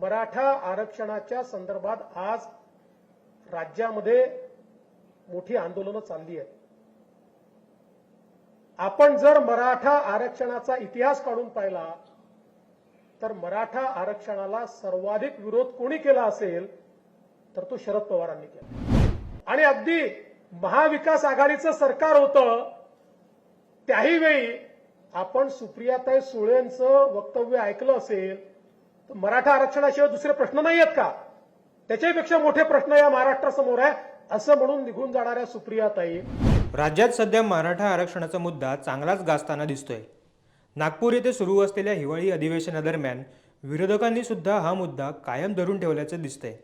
मराठा आरक्षणाच्या संदर्भात आज राज्यामध्ये मोठी आंदोलनं चालली आहेत. आपण जर मराठा आरक्षणाचा इतिहास काढून पाहिला तर मराठा आरक्षणाला सर्वाधिक विरोध कोणी केला असेल तर तो शरद पवारांनी केला. आणि अगदी महाविकास आघाडीचं सरकार होतं त्याही वेळी आपण सुप्रियाताई सुळेंचं वक्तव्य ऐकलं असेल तर मराठा आरक्षणाशिवाय दुसरे प्रश्न नाही आहेत का? त्याच्यापेक्षा मोठे प्रश्न या महाराष्ट्रासमोर आहे असं म्हणून निघून जाणाऱ्या सुप्रियाताई राज्यात सध्या मराठा आरक्षणाचा मुद्दा चांगलाच गाजताना दिसतोय. नागपूर येथे सुरू असलेल्या हिवाळी अधिवेशनादरम्यान विरोधकांनी सुद्धा हा मुद्दा कायम धरून ठेवल्याचं दिसतंय.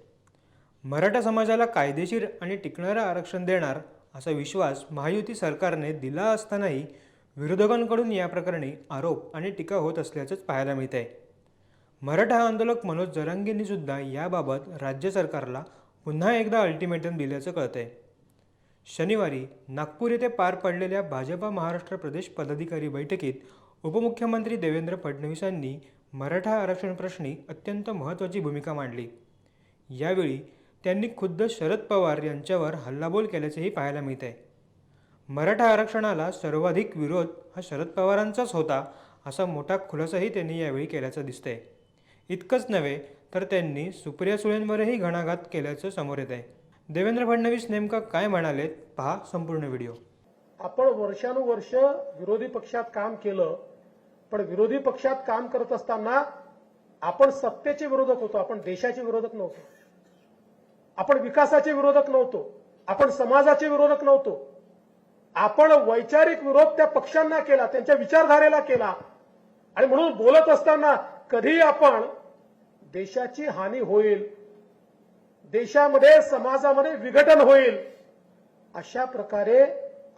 मराठा समाजाला कायदेशीर आणि टिकणारं आरक्षण देणार असा विश्वास महायुती सरकारने दिला असतानाही विरोधकांकडून या प्रकरणी आरोप आणि टीका होत असल्याचंच पाहायला मिळत आहे मराठा आंदोलक मनोज जरांगेंनी सुद्धा याबाबत राज्य सरकारला पुन्हा एकदा अल्टिमेटम दिल्याचं कळतंय. शनिवारी नागपूर येथे पार पडलेल्या भाजपा महाराष्ट्र प्रदेश पदाधिकारी बैठकीत उपमुख्यमंत्री देवेंद्र फडणवीसांनी मराठा आरक्षण प्रश्नी अत्यंत महत्त्वाची भूमिका मांडली. यावेळी त्यांनी खुद्द शरद पवार यांच्यावर हल्लाबोल केल्याचेही पाहायला मिळत आहे मराठा आरक्षणाला सर्वाधिक विरोध हा शरद पवारांचाच होता असा मोठा खुलासाही त्यांनी यावेळी केल्याचं दिसतंय. इतकंच नव्हे तर त्यांनी सुप्रिया सुळेंवरही घणाघात केल्याचं समोर येत आहे देवेंद्र फडणवीस नेमका काय म्हणाले पहा संपूर्ण व्हिडिओ. आपण वर्षानुवर्ष विरोधी पक्षात काम केलं पण विरोधी पक्षात काम करत असताना आपण सत्तेचे विरोधक होतो आपण देशाचे विरोधक नव्हतो. आपण विकासाचे विरोधक नव्हतो आपण समाजाचे विरोधक नव्हतो. आपण वैचारिक विरोध त्या पक्षांना केला त्यांच्या विचारधारेला केला. आणि म्हणून बोलत असताना कधी आपण देशाची हानी होईल देशामध्ये समाजामध्ये विघटन होईल अशा प्रकारे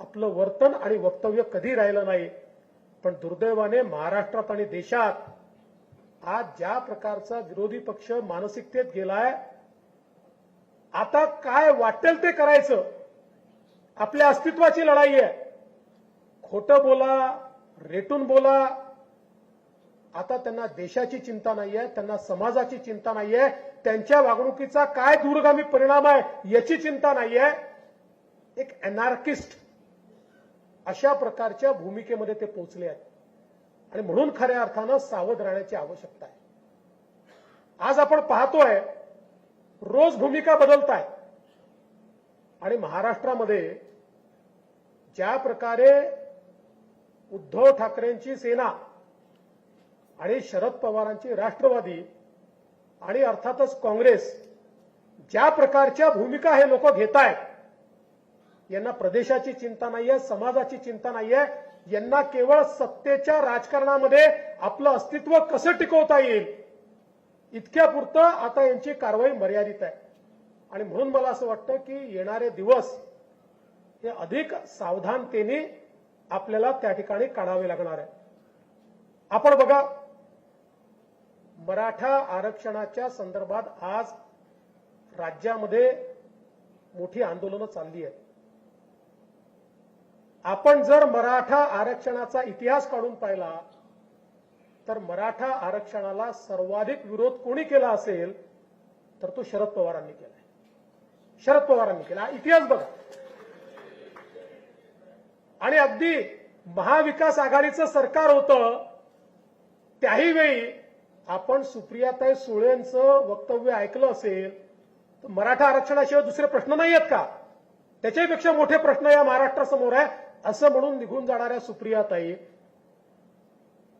आपलं वर्तन आणि वक्तव्य कधी राहिलं नाही. पण दुर्दैवाने महाराष्ट्रात आणि देशात आज ज्या प्रकारचा विरोधी पक्ष मानसिकतेत गेलाय आता काय वाटेल ते करायचं? आपल्या अस्तित्वाची लढाई आहे. खोटं बोला रेटून बोला आता त्यांना देशाची चिंता नाहीये त्यांना समाजाची चिंता नाहीये त्यांच्या वागणुकीचा काय दूरगामी परिणाम आहे याची चिंता नाहीये. एक अनार्किस्ट अशा प्रकारच्या भूमिकेमध्ये ते पोहोचले आहेत. आणि म्हणून खऱ्या अर्थानं सावध राहण्याची आवश्यकता आहे. आज आपण पाहतोय रोज भूमिका बदलत आहे आणि महाराष्ट्रामध्ये ज्या प्रकारे उद्धव ठाकरेंची सेना आणि शरद पवारांची राष्ट्रवादी आणि अर्थातच काँग्रेस ज्या प्रकारच्या भूमिका हे लोक घेत आहेत यांना प्रदेशाची चिंता नाहीये समाजाची चिंता नाहीये यांना केवळ सत्तेच्या राजकारणामध्ये आपलं अस्तित्व कसं टिकवता येईल इतक्यापुरतं आता यांची कारवाई मर्यादित आहे. आणि म्हणून मला असं वाटतं की येणारे दिवस हे अधिक सावधानतेने आपल्याला त्या ठिकाणी काढावे लागणार आहे आपण बघा मराठा आरक्षणाच्या संदर्भात आज राज्यामध्ये मोठी आंदोलनं चालली आहेत. आपण जर मराठा आरक्षणाचा इतिहास काढून पाहिला तर मराठा आरक्षणाला सर्वाधिक विरोध कोणी केला असेल तर तो शरद पवारांनी केलाय. शरद पवारांनी केला. इतिहास बघा. आणि अगदी महाविकास आघाडीचं सरकार होतं त्याही वेळी आपण सुप्रियाताई सुळेंचं वक्तव्य ऐकलं असेल तर मराठा आरक्षणाशिवाय दुसरे प्रश्न नाही आहेत का? त्याच्यापेक्षा मोठे प्रश्न या महाराष्ट्रासमोर आहे असं म्हणून निघून जाणाऱ्या सुप्रियाताई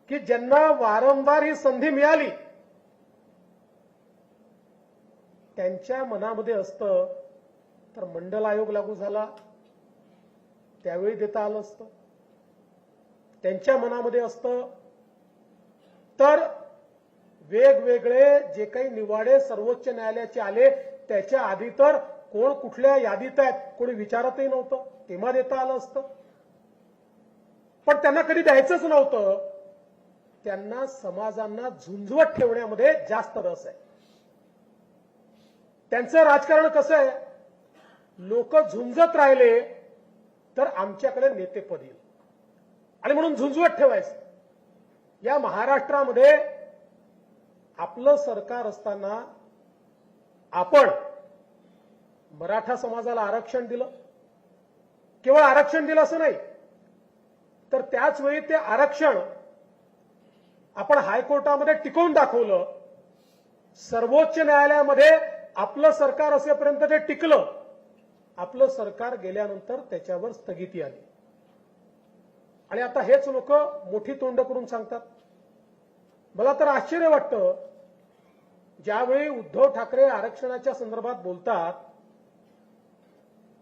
की ज्यांना वारंवार ही संधी मिळाली त्यांच्या मनामध्ये असतं तर मंडल आयोग लागू झाला त्यावेळी देता आलं असतं. त्यांच्या मनामध्ये असतं तर वेगवेगळे जे काही निवाडे सर्वोच्च न्यायालयाचे आले त्याच्या आधी तर कोण कुठल्या यादीत आहेत कोणी विचारतही नव्हतं. तेव्हा देता आलं असतं. पण त्यांना कधी द्यायचंच नव्हतं. त्यांना समाजांना झुंजवत ठेवण्यामध्ये जास्त रस आहे. त्यांचं राजकारण कसं आहे? लोक झुंजत राहिले तर आमच्याकडे नेतेपद येईल. आणि म्हणून झुंजवत ठेवायचं. या महाराष्ट्रामध्ये आपलं सरकार असताना आपण मराठा समाजाला आरक्षण दिलं. केवळ आरक्षण दिलं असं नाही तर त्याच वेळी ते आरक्षण आपण हायकोर्टामध्ये टिकवून दाखवलं. सर्वोच्च न्यायालयामध्ये आपलं सरकार असेपर्यंत ते टिकलं आपलं सरकार गेल्यानंतर त्याच्यावर स्थगिती आली. आणि आता हेच लोक मोठी तोंड करून सांगतात. मला तर आश्चर्य वाटतं ज्यावेळी उद्धव ठाकरे आरक्षणाच्या संदर्भात बोलतात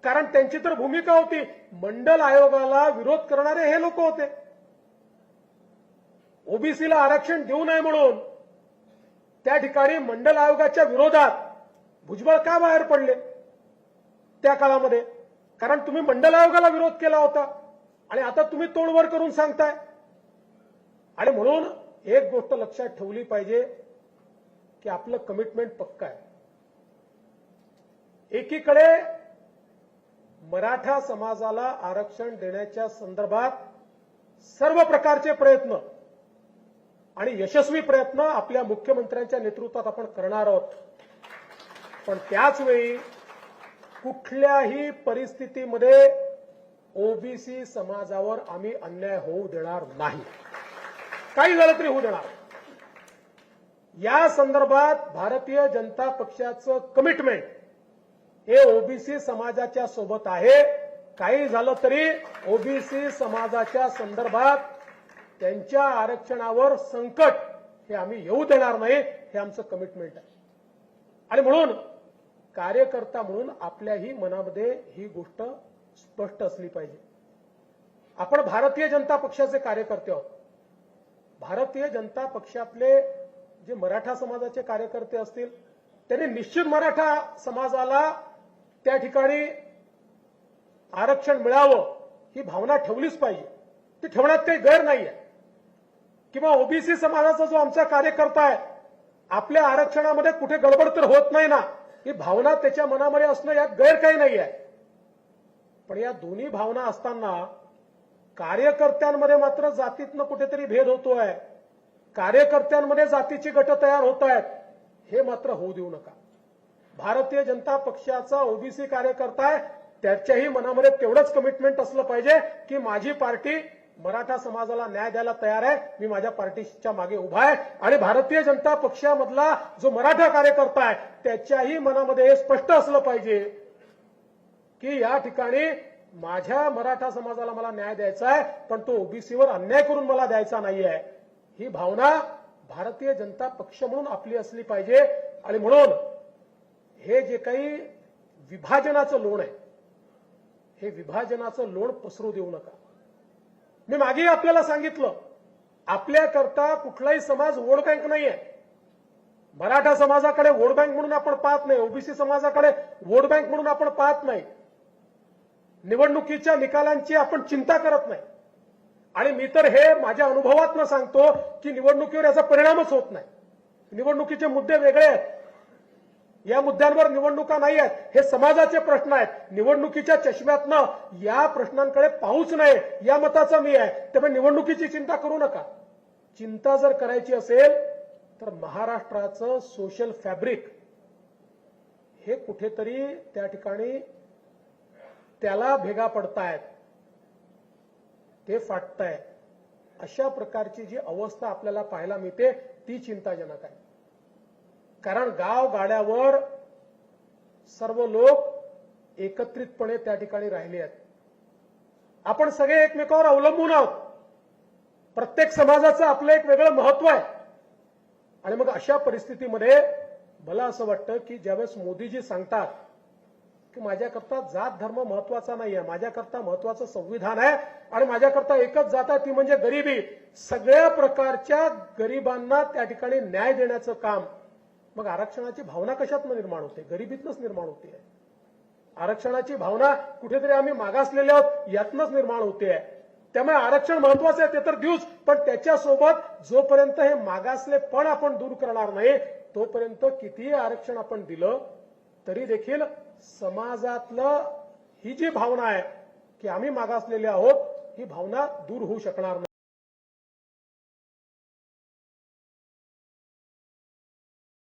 कारण त्यांची तर भूमिका होती मंडल आयोगाला विरोध करणारे हे लोक होते. ओबीसीला आरक्षण देऊ नये म्हणून त्या ठिकाणी मंडल आयोगाच्या विरोधात भुजबळ का बाहेर पडले त्या काळामध्ये? कारण तुम्ही मंडल आयोगाला विरोध केला होता आणि आता तुम्ही तोडवर करून सांगताय. आणि म्हणून एक गोष्ट लक्षात ठेवली पाहिजे की आपलं कमिटमेंट पक्का आहे. एकीकडे मराठा समाजाला आरक्षण देण्याच्या संदर्भात सर्व प्रकारचे प्रयत्न आणि यशस्वी प्रयत्न आपल्या मुख्यमंत्र्यांच्या नेतृत्वात आपण करणार आहोत. पण त्याच वेळी कुठल्याही परिस्थितीमध्ये ओबीसी समाजावर आम्ही अन्याय होऊ देणार नाही. काही झालं तरी होऊ देणार. नाही. या संदर्भात भारतीय जनता पक्षाचं कमिटमेंट हे ओबीसी समाजाच्या सोबत आहे. काही झालं तरी ओबीसी समाजाच्या संदर्भात त्यांच्या आरक्षणावर संकट हे आम्ही येऊ देणार नाही हे आमचं कमिटमेंट आहे. आणि म्हणून कार्यकर्ता म्हणून आपल्याही मनामध्ये ही गोष्ट स्पष्ट असली पाहिजे. आपण भारतीय जनता पक्षाचे कार्यकर्ते आहोत. भारतीय जनता पक्षातले जे मराठा समाजाचे कार्यकर्ते असतील त्यांनी निश्चित मराठा समाजाला त्या ठिकाणी आरक्षण मिळावं ही भावना ठेवलीच पाहिजे. ती ठेवण्यात काही गैर नाहीये. किंवा ओबीसी समाजाचा जो आमचा कार्यकर्ता आहे आपल्या आरक्षणामध्ये कुठे गडबड तर होत नाही ना ही भावना त्याच्या मनामध्ये असणं यात गैर काही नाही आहे पण या दोन्ही भावना असताना कार्यकर्त्यांमध्ये मात्र जातीतनं कुठेतरी भेद होतोय. कार्यकर्त्यांमध्ये जातीची गट तयार होत आहेत हे मात्र होऊ देऊ नका. भारतीय जनता पक्षाचा ओबीसी कार्यकर्ता आहे त्याच्याही मनामध्ये तेवढंच कमिटमेंट असलं पाहिजे की माझी पार्टी मराठा समाजाला न्याय द्यायला तयार आहे मी माझ्या पार्टीच्या मागे उभा आहे आणि भारतीय जनता पक्षामधला जो मराठा कार्यकर्ता आहे त्याच्याही मनामध्ये हे स्पष्ट असलं पाहिजे की या ठिकाणी माझ्या मराठा समाजाला मला न्याय द्यायचा आहे पण तो ओबीसीवर अन्याय करून मला द्यायचा नाहीये. ही भावना भारतीय जनता पक्ष म्हणून आपली असली पाहिजे. आणि म्हणून हे जे काही विभाजनाचं लोण आहे हे विभाजनाचं लोण पसरू देऊ नका. मी मागेही आपल्याला सांगितलं आपल्याकरता कुठलाही समाज वोट बँक नाहीये. मराठा समाजाकडे वोट बँक म्हणून आपण पाहत नाही ओबीसी समाजाकडे वोट बँक म्हणून आपण पाहत नाही. निवडणुकीच्या निकालांची आपण चिंता करत नाही. आणि मी तर हे माझ्या अनुभवातनं सांगतो की निवडणुकीवर याचा परिणामच होत नाही. निवडणुकीचे मुद्दे वेगळे आहेत. या मुद्द्यांवर निवडणुका नाही आहेत. हे समाजाचे प्रश्न आहेत. निवडणुकीच्या चष्म्यातनं या प्रश्नांकडे पाहूच नाही. या मताचा मी आहे. त्यामुळे निवडणुकीची चिंता करू नका. चिंता जर करायची असेल तर महाराष्ट्राचं सोशल फॅब्रिक हे कुठेतरी त्या ठिकाणी त्याला भेगा पडतायत. ते फाटताय. अशा प्रकारची जी अवस्था आपल्याला पाहायला मिळते ती चिंताजनक आहे. कारण गाव गाड्यावर सर्व लोक एकत्रितपणे त्या ठिकाणी राहिले आहेत. आपण सगळे एकमेकावर अवलंबून आहोत. प्रत्येक समाजाचं आपलं एक वेगळं महत्त्व आहे. आणि मग अशा परिस्थितीमध्ये मला असं वाटतं की ज्यावेळेस मोदीजी सांगतात की माझ्याकरता जात धर्म महत्त्वाचा नाही आहे माझ्याकरता महत्वाचं संविधान आहे आणि माझ्याकरता एकच जात आहे ती म्हणजे गरिबी. सगळ्या प्रकारच्या गरिबांना त्या ठिकाणी न्याय देण्याचं काम. मग आरक्षणाची भावना कशातनं निर्माण होते? गरिबीतनंच निर्माण होते. आरक्षणाची भावना कुठेतरी आम्ही मागासलेले आहोत यातनंच निर्माण होते. त्यामुळे आरक्षण महत्वाचं आहे ते तर देऊच. पण त्याच्यासोबत जोपर्यंत हे मागासले पण आपण दूर करणार नाही तोपर्यंत कितीही आरक्षण आपण दिलं तरी देखील समाजातलं ही जी भावना आहे की आम्ही मागासलेले आहोत ही भावना दूर होऊ शकणार नाही.